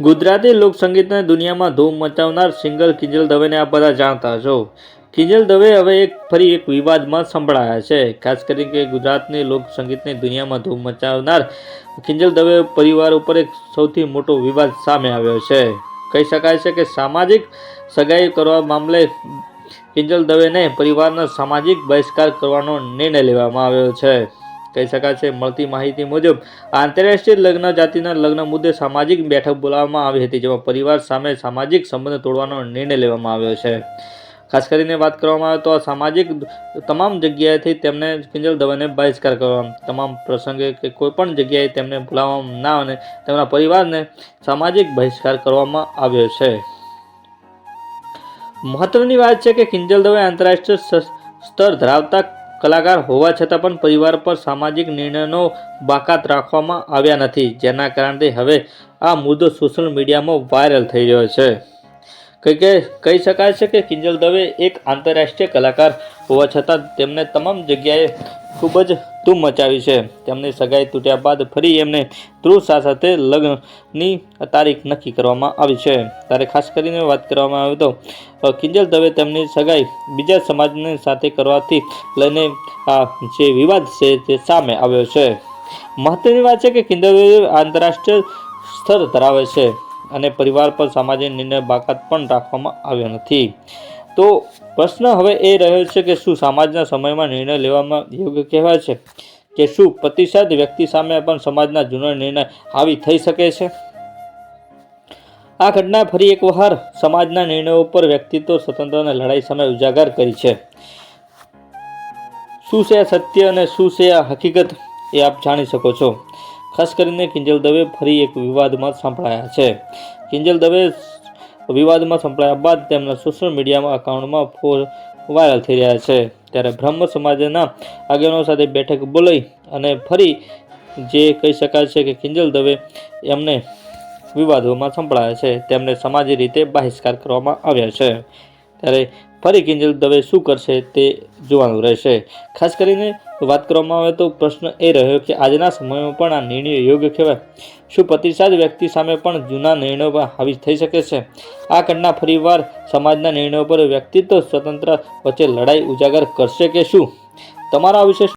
ગુજરાતી લોકસંગીતને દુનિયામાં ધૂમ મચાવનાર સિંગર કિંજલ દવેને આ બધા જાણતા છો કિંજલ દવે હવે એક ફરી એક વિવાદમાં સંભળાયા છે. ખાસ કરીને ગુજરાતની લોકસંગીતની દુનિયામાં ધૂમ મચાવનાર કિંજલ દવે પરિવાર ઉપર એક સૌથી મોટો વિવાદ સામે આવ્યો છે. કહી શકાય છે કે સામાજિક સગાઈ કરવા મામલે કિંજલ દવેને પરિવારના સામાજિક બહિષ્કાર કરવાનો નિર્ણય લેવામાં આવ્યો છે. કહી શકાય છે. મળતી માહિતી મુજબ, આંતરરાષ્ટ્રીય લગ્ન જાતિના લગ્ન મુદ્દે સામાજિક બેઠક બોલાવવામાં આવી હતી, જેમાં પરિવાર સામે સામાજિક સંબંધ તોડવાનો નિર્ણય લેવામાં આવ્યો છે. ખાસ કરીને વાત કરવામાં આવે તો સામાજિક તમામ જગ્યાએથી તેમને કિંજલ દવેને બહિષ્કાર કરવામાં તમામ પ્રસંગે કે કોઈપણ જગ્યાએ તેમને બોલાવવામાં ના અને તેમના પરિવારને સામાજિક બહિષ્કાર કરવામાં આવ્યો છે. મહત્વની વાત છે કે કિંજલ દવે આંતરરાષ્ટ્રીય સ્તર ધરાવતા કલાકાર હોવા છતાં પણ પરિવાર પર સામાજિક નિર્ણયનો બાકાત રાખવામાં આવ્યા નથી. જેના કારણે હવે આ મુદ્દો સોશિયલ મીડિયામાં વાયરલ થઈ રહ્યો છે. કહી શકાય છે કે કિંજલ દવે એક આંતરરાષ્ટ્રીય કલાકાર હોવા છતાં તેમને તમામ જગ્યાએ ખૂબ જ ધૂમ મચાવી છે. તેમની સગાઈ તૂટ્યા બાદ ફરી એમને ધ્રુવ શાહ સાથે લગ્નની તારીખ નક્કી કરવામાં આવી છે. ત્યારે ખાસ કરીને વાત કરવામાં આવે તો કિંજલ દવે તેમની સગાઈ બીજા સમાજની સાથે કરવાથી લઈને આ જે વિવાદ છે તે સામે આવ્યો છે. મહત્વની વાત છે કે કિંજલ આંતરરાષ્ટ્રીય સ્તર ધરાવે છે. અને પરિવાર પર સામાજિક નિર્ણય બાકાત પણ રાખવામાં આવ્યો નથી. તો પ્રશ્ન હવે એ રહ્યો છે કે શું સમાજના સમયમાં નિર્ણય લેવામાં યોગ્ય કહેવાય છે? કે શું પ્રતિસાદ વ્યક્તિ સામે પણ સમાજના જૂનો નિર્ણય હાવી થઈ શકે છે? આ ઘટના ફરી એકવાર સમાજના નિર્ણયો પર વ્યક્તિત્વ સ્વતંત્રને લડાઈ સામે ઉજાગર કરી છે. શું છે સત્ય અને શું છે આ હકીકત એ આપ જાણી શકો છો. ખાસ કરીને કિંજલ દવે ફરી એક વિવાદમાં સંભળાયા છે. કિંજલ દવે વિવાદમાં સંભળાયા બાદ તેમના સોશિયલ મીડિયામાં અકાઉન્ટમાં ફોર વાયરલ થઈ રહ્યા છે. ત્યારે બ્રહ્મ સમાજના આગેવાનો સાથે બેઠક બોલાઈ અને ફરી જે કહી શકાય છે કે કિંજલ દવે એમને વિવાદોમાં સંભળાયા છે. તેમને સમાજી રીતે બહિષ્કાર કરવામાં આવ્યા છે. ત્યારે ફરી કિંજલ દવે શું કરશે તે જોવાનું રહેશે. ખાસ કરીને વાત કરવામાં આવે તો પ્રશ્ન એ રહ્યો કે આજના સમયમાં પણ આ નિર્ણય યોગ્ય કહેવાય? શું પ્રતિસાદ વ્યક્તિ સામે પણ જૂના નિર્ણયો પર હાવી થઈ શકે છે? આ ઘટના ફરીવાર સમાજના નિર્ણયો પર વ્યક્તિત્વ સ્વતંત્ર વચ્ચે લડાઈ ઉજાગર કરશે કે શું? તમારા વિશે